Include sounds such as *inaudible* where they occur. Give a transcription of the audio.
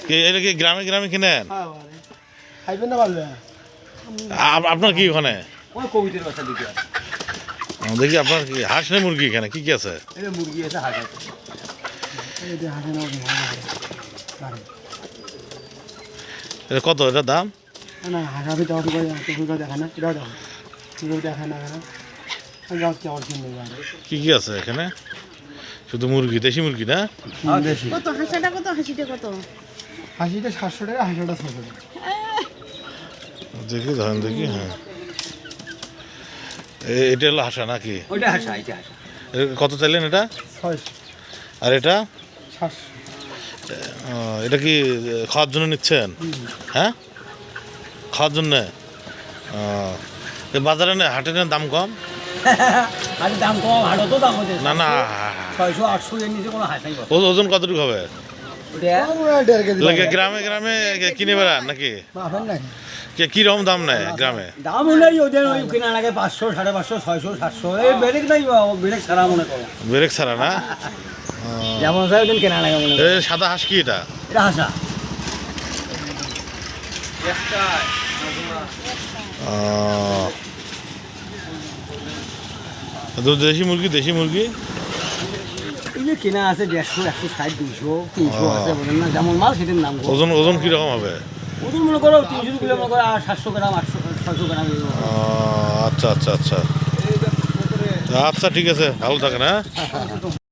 কি- এটা কি গ্রামে গ্রামে কিনেন আপনার কি ওখানে? দেখি আপনার কি হাঁস না মুরগি এখানে? কি কি আছে? এই মুরগি আছে হাঁস আছে এটা দাম? না হাসাবি তো দেখা না এটাও দেখো দেখা না কেন গাছ কেমন কিনবে কি কি আছে এখানে? শুধু মুরগি দেশি মুরগি না? কত? হাঁসাটা কত? হাসিটা কত হাসিটা সাতশো টাকা হাসিটা ছশো টাকা। দেখি ধরেন দেখি হ্যাঁ। এটা হলো হাসা নাকি? ওইটা হাসা এটা হাসা। কত চাইলেন এটা? ছয়শো। আর এটা? সাতশো। এটা কি খাওয়ার জন্য নিচ্ছেন? হ্যাঁ? খাওয়ার জন্যে? বাজারে না হাটে না দাম কম? *laughs* দাম কম হাটও তো দাম না না ছয়শো আটশো এর নিচে কোনো হাসাই ওজন কতটুকু হবে? গ্রামে গ্রামে কিনে বেড়ান নাকি? কে দাম নেয় গ্রামে? দাম ওদের ওই কেনা লাগে পাঁচশো সাড়ে পাঁচশো ছয়শো সাতশো। এই বেরেক নাই বেরেক ছাড়া মনে করো। ব্রেক ছাড়া না? যেমন কেনা লাগে মনে এ সাদা হাঁস কি এটা? এটা হাসা। দেশি মুরগি দেশি মুরগি? কেনা আছে দেড়শো একশো ষাট দুইশো তিনশো আছে বলেন না যেমন মাল সেটার নাম ওজন ওজন কীরকম হবে? ওজন মনে করো তিনশো কিলো মনে করো আর সাতশো গ্রাম আটশো ছশো গ্রাম আচ্ছা আচ্ছা আচ্ছা। আচ্ছা ঠিক আছে ভালো থাকেন হ্যাঁ? *laughs*